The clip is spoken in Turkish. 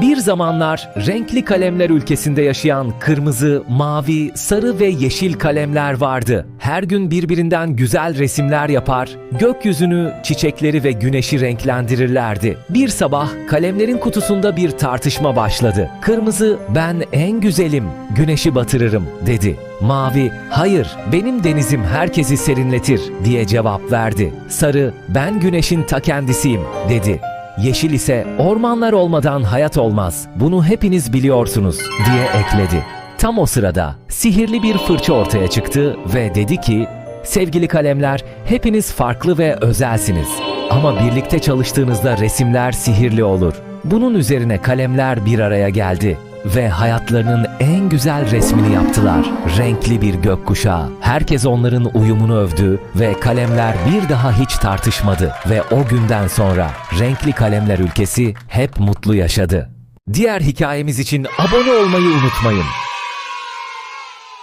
Bir zamanlar renkli kalemler ülkesinde yaşayan kırmızı, mavi, sarı ve yeşil kalemler vardı. Her gün birbirinden güzel resimler yapar, gökyüzünü, çiçekleri ve güneşi renklendirirlerdi. Bir sabah kalemlerin kutusunda bir tartışma başladı. Kırmızı, ben en güzelim, güneşi batırırım dedi. Mavi, hayır benim denizim herkesi serinletir diye cevap verdi. Sarı, ben güneşin ta kendisiyim dedi. Yeşil ise ormanlar olmadan hayat olmaz. Bunu hepiniz biliyorsunuz diye ekledi. Tam o sırada sihirli bir fırça ortaya çıktı ve dedi ki Sevgili kalemler, hepiniz farklı ve özelsiniz. Ama birlikte çalıştığınızda resimler sihirli olur. Bunun üzerine kalemler bir araya geldi ve hayatlarının en güzel resmini yaptılar. Renkli bir gökkuşağı. Herkes onların uyumunu övdü ve kalemler bir daha hiç tartışmadı ve o günden sonra renkli kalemler ülkesi hep mutlu yaşadı. Diğer hikayemiz için abone olmayı unutmayın.